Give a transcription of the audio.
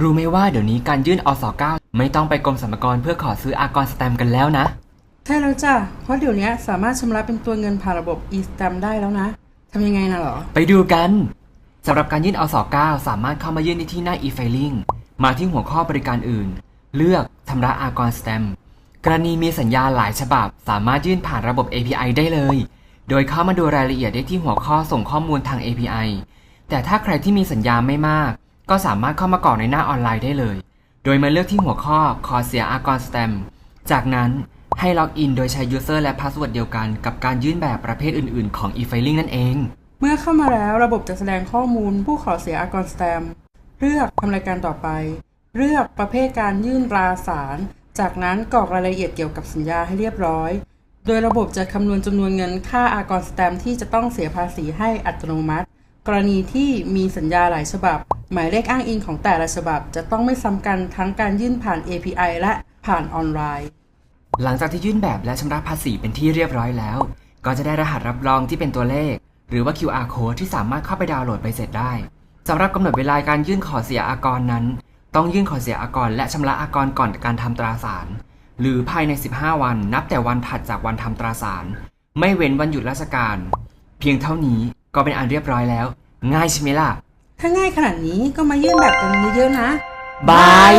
รู้ไหมว่าเดี๋ยวนี้การยื่นอส9ไม่ต้องไปกรมสรรพากรเพื่อขอซื้ออากรสแตมป์กันแล้วนะ ใช่แล้วจ้ะ เพราะเดี๋ยวนี้สามารถชำระเป็นตัวเงินผ่านระบบ e-stamp ได้แล้วนะทำยังไงนะเหรอ ไปดูกันสำหรับการยื่นอส9สามารถเข้ามายื่นได้ที่หน้า e-filing มาที่หัวข้อบริการอื่น เลือกชำระอากรสแตมป์กรณีมีสัญญาหลายฉบับ สามารถยื่นผ่านระบบ API ได้เลย โดยเข้ามาดูรายละเอียดได้ที่หัวข้อส่งข้อมูลทาง API แต่ถ้าใครที่มีสัญญาไม่มาก ก็สามารถเข้ามากรอกในหน้าออนไลน์ได้เลย โดยมาเลือกที่หัวข้อขอเสียอากรสแตมจากนั้นให้ล็อกอินโดยใช้ User และ Password เดียวกันกับการยื่นแบบประเภทอื่น ๆ ของ e-filing นั่นเอง เมื่อเข้ามาแล้วระบบจะแสดงข้อมูลผู้ขอเสียอากรสแตมเลือกทำรายการต่อไป เลือกประเภทการยื่นตราสาร จากนั้นกรอกรายละเอียดเกี่ยวกับสัญญาให้เรียบร้อย โดยระบบจะคำนวณจำนวนเงินค่าอากรสแตมที่จะต้องเสียภาษีให้อัตโนมัติ กรณีที่มีสัญญาหลายฉบับ หมายเลขอ้างอิงของแต่ละฉบับ จะต้องไม่ซ้ำกันทั้งการยื่นผ่าน API และผ่านออนไลน์ หลังจากที่ยื่นแบบและชำระภาษีเป็นที่เรียบร้อยแล้ว ก็จะได้รหัสรับรองที่เป็นตัวเลข หรือว่า QR code ที่สามารถเข้าไปดาวน์โหลดใบเสร็จได้สำหรับกำหนดเวลาการยื่นขอเสียอากรนั้น ต้องยื่นขอเสียอากรและชำระอากรก่อนการทำตราสาร หรือภายใน 15 วันนับแต่วันถัดจากวันทำตราสาร ไม่เว้นวันหยุดราชการ เพียงเท่านี้ก็เป็นอันเรียบร้อยแล้ว ง่ายใช่ไหมล่ะ ถ้าง่ายขนาดนี้ก็มายื่นแบบกันเยอะๆนะ บาย